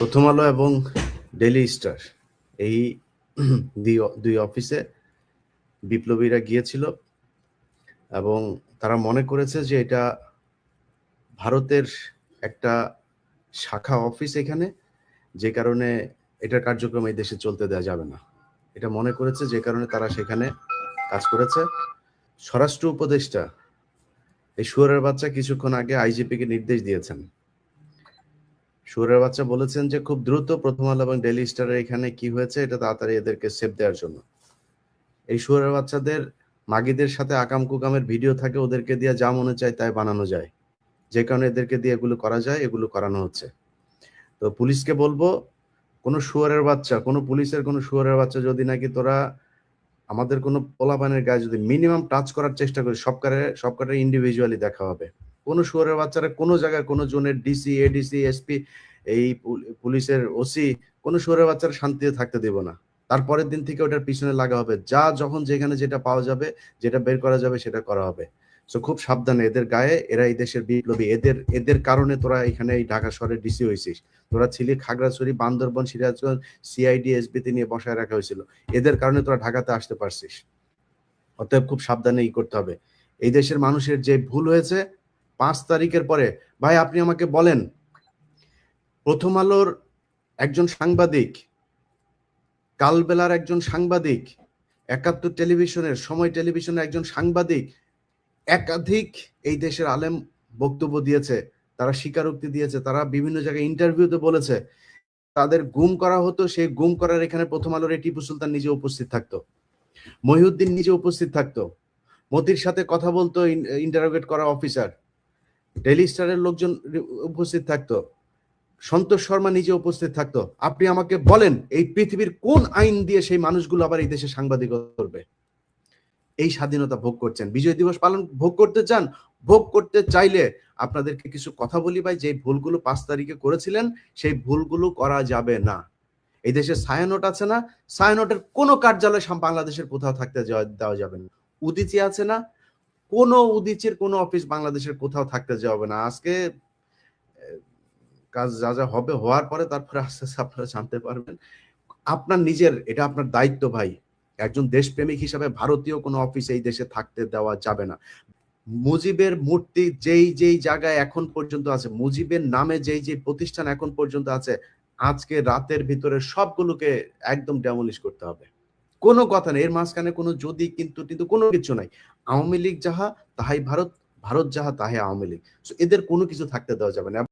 প্রথম আলো এবং ডেইলি স্টার এই দুই দুই অফিসে বিপ্লবীরা গিয়েছিল এবং তারা মনে করেছে যে এটা ভারতের একটা শাখা অফিস এখানে, যে কারণে এটার কার্যক্রম এই দেশে চলতে দেওয়া যাবে না। এটা মনে করেছে যে কারণে তারা সেখানে কাজ করেছে। স্বরাষ্ট্র উপদেষ্টা, এই শুয়ারের বাচ্চা কিছুক্ষণ আগে আইজিপিকে নির্দেশ দিয়েছেন। শুয়ারের বাচ্চা বলেছেন যে খুব দ্রুত প্রথম আলো এবং ডেলি স্টারের এখানে কি হয়েছে এটা তাড়াতাড়ি এদেরকে সেভ দেওয়ার জন্য। এই শুয়ারের বাচ্চাদের, মাগিদের সাথে আকাম কুকামের ভিডিও থাকে, ওদেরকে দিয়ে যা মনে চায় তাই বানানো যায়। যে কারণে এদেরকে দিয়ে এগুলো করা যায়, এগুলো করানো হচ্ছে। তো পুলিশকে বলব, কোনো শুয়ারের বাচ্চা, কোনো পুলিশের কোনো শুয়ারের বাচ্চা যদি নাকি তোরা আমাদের কোনো পোলাপানের গায়ে যদি মিনিমাম টাচ করার চেষ্টা করি সবকারে সবকারে ইন্ডিভিজুয়ালি দেখা হবে। কোনো শুয়ারের বাচ্চারা কোনো জায়গায় কোনো জোনের ডিসি, এডিসি, এসপি, এই পুল- পুলিশের ওসি, কোনো শুয়ারের বাচ্চারা শান্তিতে থাকতে দেব না। তারপরের দিন থেকে ওটার পিছনে লাগা হবে। যা যখন যেখানে যেটা পাওয়া যাবে, যেটা বের করা যাবে, সেটা করা হবে। সো খুব সাবধানে এদের গায়ে, এরা এই দেশের বিপ্লবী। এদের এদের কারণে তোরা এখানে এই ঢাকা শহরে ডিসি হয়েছিস। তোরা ছিলি খাগড়াছড়ি, বান্দরবন, সিরাজগঞ্জ, সিআইডি এসবিতে নিয়ে বসায় রাখা হয়েছিল। এদের কারণে তোরা ঢাকাতে আসতে পারছিস। অতএব খুব সাবধানে ই করতে হবে। এই দেশের মানুষের যে ভুল হয়েছে পাঁচ তারিখের পরে, ভাই, আপনি আমাকে বলেন, প্রথম আলোর একজন সাংবাদিক, কালবেলার একজন সাংবাদিক, একাত্তর টেলিভিশনের, সময় টেলিভিশনের একজন সাংবাদিক, একাধিক এই দেশের আলেম বক্তব্য দিয়েছে, তারা স্বীকারোক্তি দিয়েছে, তারা বিভিন্ন জায়গায় ইন্টারভিউতে বলেছে, তাদের গুম করা হতো, সেই গুম করার এখানে প্রথম আলোর টিপু সুলতান নিজে উপস্থিত থাকতো, মহিউদ্দিন নিজে উপস্থিত থাকতো, মতির সাথে কথা বলতো ইন্টারোগেট করা অফিসার ডেলি স্টারের লোকজন উপস্থিত থাকতো। সন্তোষ শর্মা নিজে উপস্থিত থাকতো। আপনি আমাকে বলেন, এই পৃথিবীর কোন আইন দিয়ে সেই মানুষগুলো আবার এই দেশে সাংবাদিক করবে? এই স্বাধীনতা ভোগ করছেন। বিজয় দিবস পালন ভোগ করতে চান? ভোগ করতে চাইলে আপনাদেরকে কিছু কথা বলি ভাই যে ভুলগুলো পাঁচ তারিখে করেছিলেন, সেই ভুলগুলো করা যাবে না। এই দেশে ছায়ানোট আছে না? ছায়ানোটের কোনো কার্যালয় বাংলাদেশের কোথাও থাকতে দেওয়া যাবে না। উদিচি আছে না? কোনো উদিচির কোনো অফিস বাংলাদেশের কোথাও থাকতে যাবে না। আজকে কাজ যা যা হবে, হওয়ার পরে তারপরে আস্তে আস্তে আপনারা জানতে পারবেন। আপনার নিজের, এটা আপনার দায়িত্ব ভাই। একজন দেশপ্রেমিক হিসাবে ভারতীয় কোনো অফিস এই দেশে থাকতে দেওয়া যাবে না। মুজিবের মূর্তি যেই যেই জায়গায় এখন পর্যন্ত আছে, মুজিবের নামে যেই যেই প্রতিষ্ঠান এখন পর্যন্ত আছে, আজকে রাতের ভিতরে সবগুলোকে একদম ডেমলিশ করতে হবে। কোনো কথা নেই। এর মাঝখানে কোনো যদি, কিন্তু কিন্তু কোনো কিছু নাই। আওয়ামী লীগ যাহা, তাহাই ভারত ভারত যাহা, তাহাই আওয়ামী লীগ। এদের কোনো কিছু থাকতে দেওয়া যাবে না।